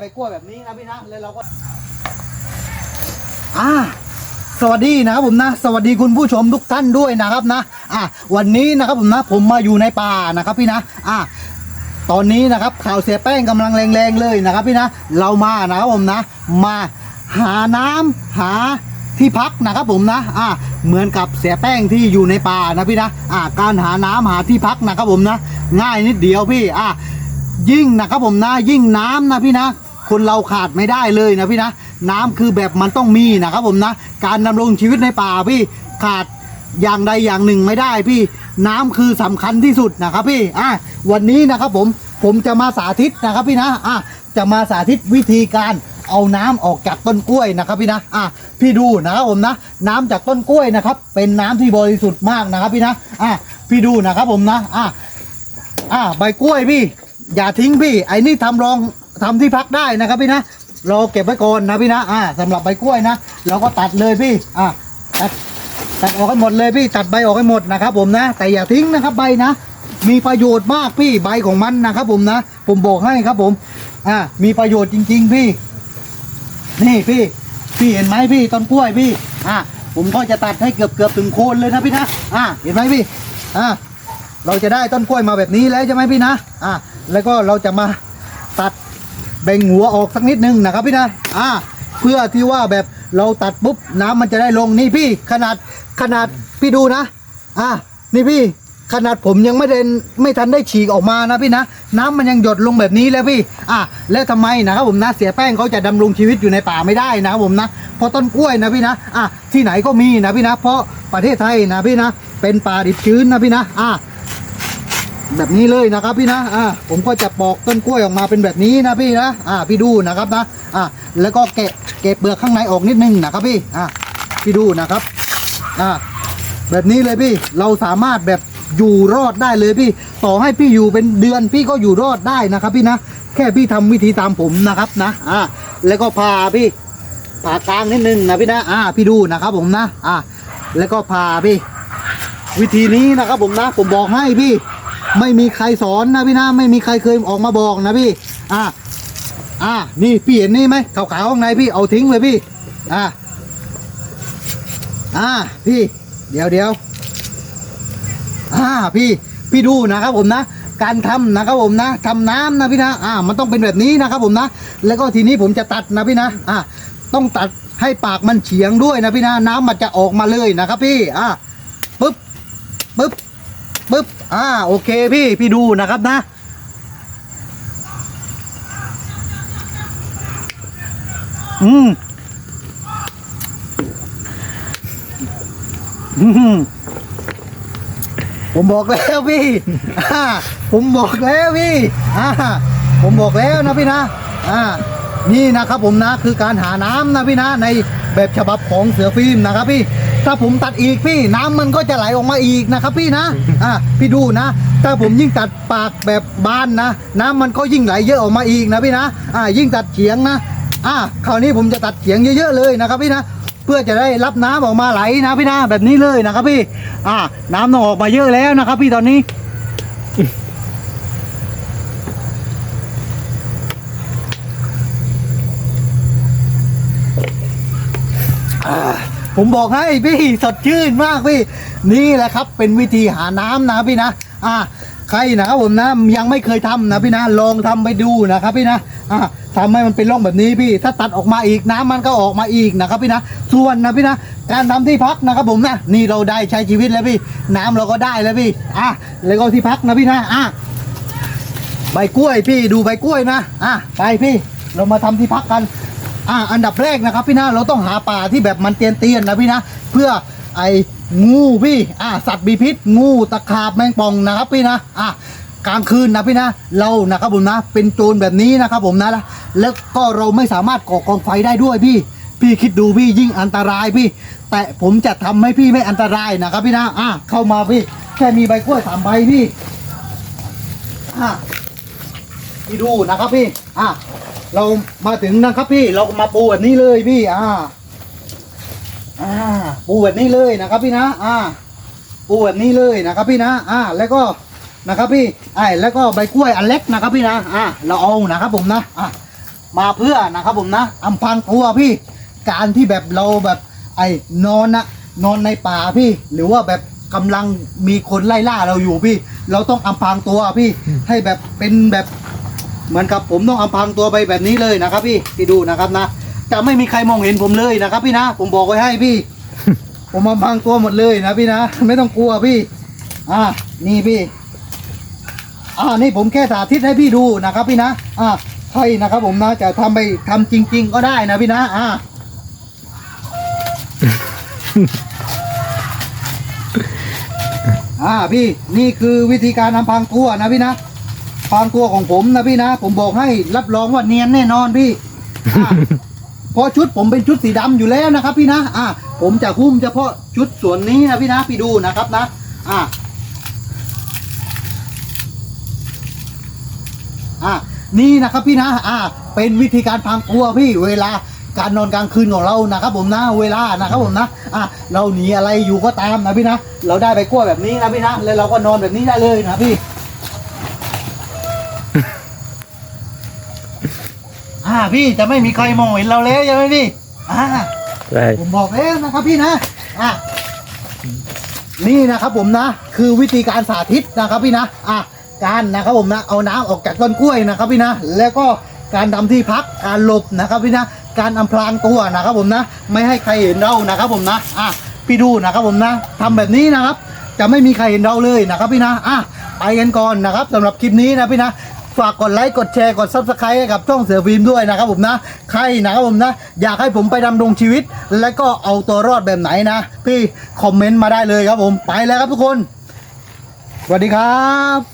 ไปกล้วยแบบนี้นะพี่นะแล้วเราก็อ่าสวัสดีนะครับผมนะ สวัสดีคุณผู้ชมทุกท่านด้วยนะครับนะอะวันนี้นะครับผมนะ ผมมาอยู่ในป่านะครับพี่นะอะตอนนี้นะครับข่าวเสียแป้งกำลังแรงๆเลยนะครับพี่นะ เรามานะครับผมนะ มาหาน้ำหาที่พักนะครับผมนะ อะเหมือนกับเสียแป้งที่อยู่ในป่านะพี่นะ อะการหาน้ำหาที่พักนะครับผมนะ ง่ายนิดเดียวพี่ อะ ยิ่งนะครับผมนะยิ่งน้ำนะพี่นะ คนเราขาดไม่ได้เลยนะพี่นะ น้ำคือแบบมันต้องมีนะครับผมนะ การดำรงชีวิตในป่าพี่ขาดอย่างใดอย่างหนึ่งไม่ได้พี่น้ำคือสำคัญที่สุดนะครับพี่อะวันนี้นะครับผมผมจะมาสาธิตนะครับพี่นะอะจะมาสาธิตวิธีการเอาน้ำออกจากต้นกล้วยนะครับพี่นะอะพี่ดูนะครับผมนะ น้ำจากต้นกล้วยนะครับ เป็นน้ำที่บริสุทธิ์มากนะครับพี่นะอะพี่ดูนะครับผมนะอะอ่าใบกล้วยพี่ อย่าทิ้งพี่ไอ้นี่ทำรองทำที่พักได้นะครับพี่นะเราเก็บไว้ก่อนนะพี่นะอ่าสำหรับใบกล้วยนะ เราก็ตัดเลยพี่อ่าตัดตัดออกให้หมดเลยพี่ตัดใบออกให้หมดนะครับผมนะ แต่อย่าทิ้งนะครับใบนะ มีประโยชน์มากพี่ใบของมันนะครับผมนะ ผมบอกให้ครับผมอ่ามีประโยชน์จริง ๆพี่ นี่พี่ พี่เห็นไหมพี่ต้นกล้วยพี่อ่าผมก็จะตัดให้เกือบเกือบถึงโคนเลยนะพี่นะอ่าเห็นไหมพี่อ่า เราจะได้ต้นกล้วยมาแบบนี้แล้วใช่ไหมพี่นะอะแล้วก็เราจะมาตัดแบ่งหัวออกสักนิดนึงนะครับพี่นะอะเพื่อที่ว่าแบบเราตัดปุ๊บน้ำมันจะได้ลงนี่พี่ขนาดขนาดพี่ดูนะ อะนี่พี่ขนาดผมยังไม่เดนไม่ทันได้ฉีกออกมานะพี่นะ น้ำมันยังหยดลงแบบนี้แล้วพี่ อะแล้วทำไมนะครับผมนะเสียแป้งเขาจะดำรงชีวิตอยู่ในป่าไม่ได้นะครับผมนะเพราะต้นกล้วยนะพี่นะ อะที่ไหนก็มีนะพี่นะ เพราะประเทศไทยนะพี่นะ เป็นป่าดิบชื้นนะพี่นะ อะ แบบนี้เลยนะครับพี่นะ อ่า ผมก็จะปอกต้นกล้วยออกมาเป็นแบบนี้นะพี่นะ อ่า พี่ดูนะครับนะ อ่า แล้วก็แกะเก็บเปลือกข้างในออกนิดนึงนะครับพี่ อ่า พี่ดูนะครับ อ่า แบบนี้เลยพี่ เราสามารถแบบอยู่รอดได้เลยพี่ ต่อให้พี่อยู่เป็นเดือนพี่ก็อยู่รอดได้นะครับพี่นะ แค่พี่ทำวิธีตามผมนะครับนะ อ่า แล้วก็พาพี่ผ่ากลางนิดนึงนะพี่นะ อ่า พี่ดูนะครับผมนะ อ่า แล้วก็พาพี่ วิธีนี้นะครับผมนะ ผมบอกให้พี่ ไม่มีใครสอนนะพี่นะไม่มีใครเคยออกมาบอกนะพี่ อ่าอ่านี่พี่เห็นนี่ไหมขาวๆข้างในพี่เอาทิ้งเลยพี่ อ่าอ่าพี่ เดี๋ยวเดี๋ยวอ่าพี่ พี่ดูนะครับผมนะการทำนะครับผมนะทำน้ำนะพี่นะอ่ามันต้องเป็นแบบนี้นะครับผมนะ แล้วก็ทีนี้ผมจะตัดนะพี่นะอ่าต้องตัดให้ปากมันเฉียงด้วยนะพี่นะ น้ำมันจะออกมาเลยนะครับพี่อ่าปึ๊บปึ๊บปึ๊บ อ่าโอเคพี่พี่ดูนะครับนะ อืมอืมผมบอกแล้วพี่อ่าผมบอกแล้วพี่อ่าผมบอกแล้วนะพี่นะอ่านี่นะครับผมนะคือการหาน้ำนะพี่นะในแบบฉบับของเสือฟิล์มนะครับพี่ ถ้าผมตัดอีกพี่น้ำมันก็จะไหลออกมาอีกนะครับพี่นะอ่าพี่ดูนะ ถ้าผมยิ่งตัดปากแบบบานนะ น้ำมันก็ยิ่งไหลเยอะออกมาอีกนะพี่นะอ่ายิ่งตัดเฉียงนะอ่าคราวนี้ผมจะตัดเฉียงเยอะๆเลยนะครับพี่นะ เพื่อจะได้รับน้ำออกมาไหลนะพี่นะแบบนี้เลยนะครับพี่ อ่าน้ำต้องออกมาเยอะแล้วนะครับ พี่ตอนนี้ อ่า ผมบอกให้พี่สดชื่นมากพี่ นี่แหละครับเป็นวิธีหาน้ำนะพี่นะ อ่าใครนะครับผมนะยังไม่เคยทำนะพี่นะลองทำไปดูนะครับพี่นะอ่าทำให้มันเป็นร่องแบบนี้พี่ ถ้าตัดออกมาอีกน้ำมันก็ออกมาอีกนะครับพี่นะ ส่วนนะพี่นะการทำที่พักนะครับผมนะนี่เราได้ใช้ชีวิตแล้วพี่ น้ำเราก็ได้แล้วพี่อะแล้วก็ที่พักนะพี่นะอะใบกล้วยพี่ดูใบกล้วยนะอะไปพี่ เรามาทำที่พักกัน อะอันดับแรกนะครับพี่นะเราต้องหาป่าที่แบบมันเตียนเตียนๆนะพี่นะเพื่อไอ้งูพี่อะสัตว์มีพิษ งูตะขาบแมงป่องนะครับพี่นะอะกลางคืนนะพี่นะเรานะครับผมนะเป็นโจรแบบนี้นะครับผมนะแล้วก็เราไม่สามารถก่อกองไฟได้ด้วยพี่ พี่คิดดูพี่ยิ่งอันตรายพี่ แต่ผมจะทำให้พี่ไม่อันตรายนะครับพี่นะอะเข้ามาพี่ แค่มีใบกล้วยสามใบพี่อะพี่ดูนะครับพี่อะ เรามาถึงนะครับพี่เรามาปูแบบนี้เลยพี่ อ่า อ่า ปูแบบนี้เลยนะครับพี่นะอ่า ปูแบบนี้เลยนะครับพี่นะ อ่า แล้วก็นะครับพี่ไอ้แล้วก็ใบกล้วยอันเล็กนะครับพี่นะอ่าเราเอานะครับผมนะอ่ามาเพื่อนะครับผมนะอำพรางตัวพี่ การที่แบบเราแบบไอ้นอนนะนอนในป่าพี่ หรือว่าแบบกำลังมีคนไล่ล่าเราอยู่พี่ เราต้องอำพางตัวพี่ ให้แบบเป็นแบบ เหมือนกับผมต้องอำพรางตัวไปแบบนี้เลยนะครับพี่พี่ดูนะครับนะจะไม่มีใครมองเห็นผมเลยนะครับ พี่นะผมบอกไว้ให้พี่ ผมอำพรางตัวหมดเลยนะพี่นะไม่ต้องกลัวพี่ อ่านี่พี่ อ่านี่ผมแค่สาธิตให้พี่ดูนะครับพี่นะอ่าใช่นะครับ ผมนะจะทำไปทำจริง ๆ ก็ได้นะพี่นะ อ่าอ่าพี่นี่คือวิธีการทำพรางตัวนะพี่นะ พรางตัวของผมนะพี่นะ ผมบอกให้รับรองว่าเนียนแน่นอนพี่อ่าเพราะชุดผมเป็นชุดสีดำอยู่แล้วนะครับ พี่นะอ่าผมจะหุ้มเฉพาะชุดส่วนนี้นะพี่นะพี่ดูนะครับนะ อ่าอะนี่นะครับพี่นะอ่าเป็นวิธีการพรางตัวพี่เวลาการนอนกลางคืนของเรานะครับ ผมนะเวลานะครับผมนะอะเราหนีอะไรอยู่ก็ตามนะพี่นะเราได้ไปกล้วยแบบนี้นะพี่นะแล้วเราก็นอนแบบนี้ได้เลยนะพี่ อ่าพี่จะไม่มีใครมองเห็นเราแล้วใช่ไหมพี่อ่าใช่ผมบอกแล้วนะครับพี่นะอะนี่นะครับผมนะ คือวิธีการสาธิตนะครับพี่นะอะการนะครับผมนะเอาน้ำออกจากต้นกล้วยนะครับพี่นะ แล้วก็การทำที่พักการหลบนะครับพี่นะการอำพรางตัวนะครับผมนะ ไม่ให้ใครเห็นเรานะครับผมนะอะพี่ดูนะครับผมนะทำแบบนี้นะครับ จะไม่มีใครเห็นเราเลยนะครับพี่นะอะไปกันก่อนนะครับสำหรับคลิปนี้นะพี่นะ ฝากกดไลค์กดแชร์กดซับสไครต์ให้กับช่องเสือฟิล์มด้วยนะครับผมนะใครนะครับผมนะ อยากให้ผมไปดำรงชีวิต และก็เอาตัวรอดแบบไหนนะ พี่คอมเมนต์มาได้เลยครับผมไปแล้วครับทุกคนสวัสดีครับ